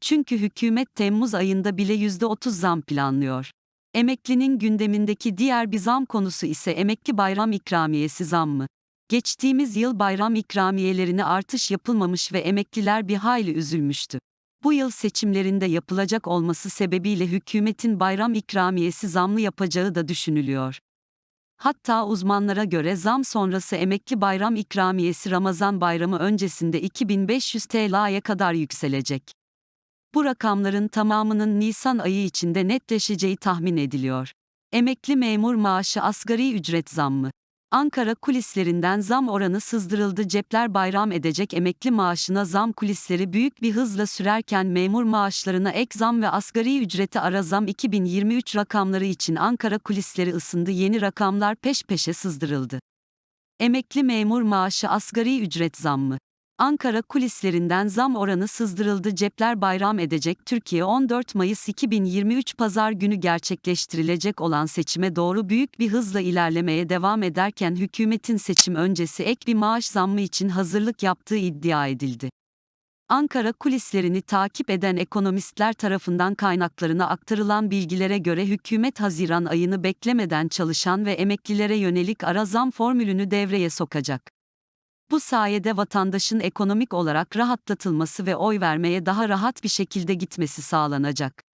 Çünkü hükümet Temmuz ayında bile %30 zam planlıyor. Emeklinin gündemindeki diğer bir zam konusu ise emekli bayram ikramiyesi zammı. Geçtiğimiz yıl bayram ikramiyelerine artış yapılmamış ve emekliler bir hayli üzülmüştü. Bu yıl seçimlerinde yapılacak olması sebebiyle hükümetin bayram ikramiyesi zamlı yapacağı da düşünülüyor. Hatta uzmanlara göre zam sonrası emekli bayram ikramiyesi Ramazan bayramı öncesinde 2500 TL'ye kadar yükselecek. Bu rakamların tamamının Nisan ayı içinde netleşeceği tahmin ediliyor. Emekli memur maaşı asgari ücret zammı. Ankara kulislerinden zam oranı sızdırıldı. Cepler bayram edecek emekli maaşına zam kulisleri büyük bir hızla sürerken memur maaşlarına ek zam ve asgari ücrete ara zam 2023 rakamları için Ankara kulisleri ısındı. Yeni rakamlar peş peşe sızdırıldı. Emekli memur maaşı asgari ücret zammı. Ankara kulislerinden zam oranı sızdırıldı. Cepler bayram edecek. Türkiye 14 Mayıs 2023 pazar günü gerçekleştirilecek olan seçime doğru büyük bir hızla ilerlemeye devam ederken hükümetin seçim öncesi ek bir maaş zammı için hazırlık yaptığı iddia edildi. Ankara kulislerini takip eden ekonomistler tarafından kaynaklarına aktarılan bilgilere göre hükümet Haziran ayını beklemeden çalışan ve emeklilere yönelik ara zam formülünü devreye sokacak. Bu sayede vatandaşın ekonomik olarak rahatlatılması ve oy vermeye daha rahat bir şekilde gitmesi sağlanacak.